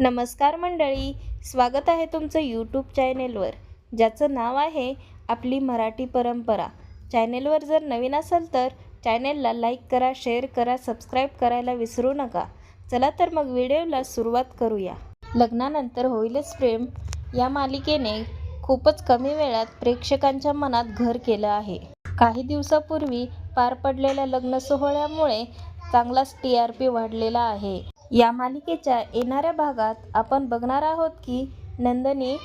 नमस्कार मंडळी स्वागत आहे तुमचं यूट्यूब चॅनेलवर ज्याचं नाव आहे आपली मराठी परंपरा. चॅनेलवर जर नवीन असाल तर चॅनेलला लाईक करा शेअर करा सबस्क्राईब करायला विसरू नका. चला तर मग व्हिडिओला सुरुवात करूया. लग्नानंतर होईलच प्रेम. या मालिकेने खूपच कमी वेळात प्रेक्षकांच्या मनात घर केलं आहे. काही दिवसापूर्वी पार पडलेल्या लग्न सोहळ्यामुळे चांगलाच टी आर पी वाढलेला आहे. या मालिकेच्या येणाऱ्या भागात आपण बघणार आहोत की नंदनी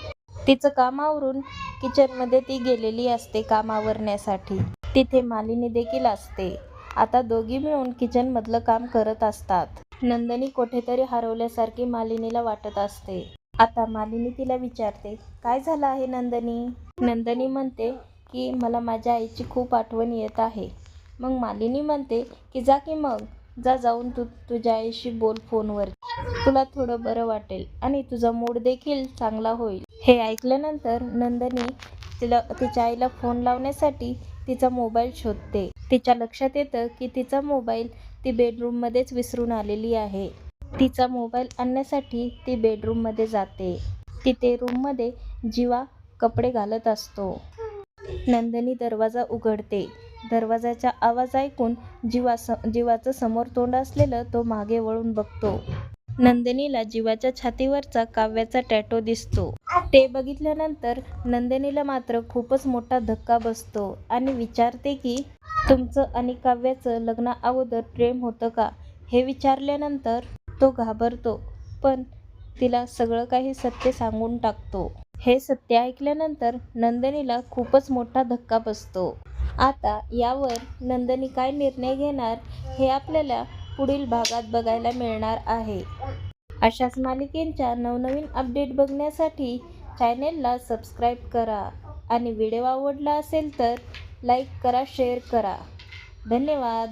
तिचं कामावरून किचनमध्ये ती गेलेली असते काम आवरण्यासाठी. तिथे मालिनी देखील असते. आता दोघी मिळून किचनमधलं काम करत असतात. नंदनी कुठेतरी हरवल्यासारखी मालिनीला वाटत असते. आता मालिनी तिला विचारते काय झालं आहे नंदनी? नंदनी म्हणते की मला माझ्या आईची खूप आठवण येत आहे. मग मालिनी म्हणते की जा की मग. जा जाऊन तू तुझ्या आईशी बोल फोनवर. तुला थोडं बरं वाटेल आणि तुझा मूड देखील चांगला होईल. हे ऐकल्यानंतर नंदनी तिला तिच्या आईला फोन लावण्यासाठी तिचा मोबाईल शोधते. तिच्या लक्षात येतं की तिचा मोबाईल ती बेडरूममध्येच विसरून आलेली आहे. तिचा मोबाईल आणण्यासाठी ती बेडरूममध्ये जाते. तिथे रूममध्ये जीवा कपडे घालत असतो. नंदनी दरवाजा उघडते. दरवाजाचा आवाज ऐकून जीवा स जीवाचं समोर तोंड असलेलं तो मागे वळून बघतो. नंदिनीला जीवाच्या छातीवरचा काव्याचा टॅटो दिसतो. ते बघितल्यानंतर नंदिनीला मात्र खूपच मोठा धक्का बसतो आणि विचारते की तुमचं आणि काव्याचं लग्ना अगोदर प्रेम होतं का? हे विचारल्यानंतर तो घाबरतो पण तिला सगळं काही सत्य सांगून टाकतो. हे सत्य ऐकल्यानंतर नंदिनीला खूपच मोठा धक्का बसतो. आता यावर नंदिनी काय निर्णय घेणार हे आपल्याला पुढील भागात बघायला मिळणार आहे. अशाच मालिकेंच्या नवनवीन अपडेट बघण्यासाठी चॅनेलला सबस्क्राईब करा आणि व्हिडिओ आवडला असेल तर लाईक करा शेअर करा. धन्यवाद.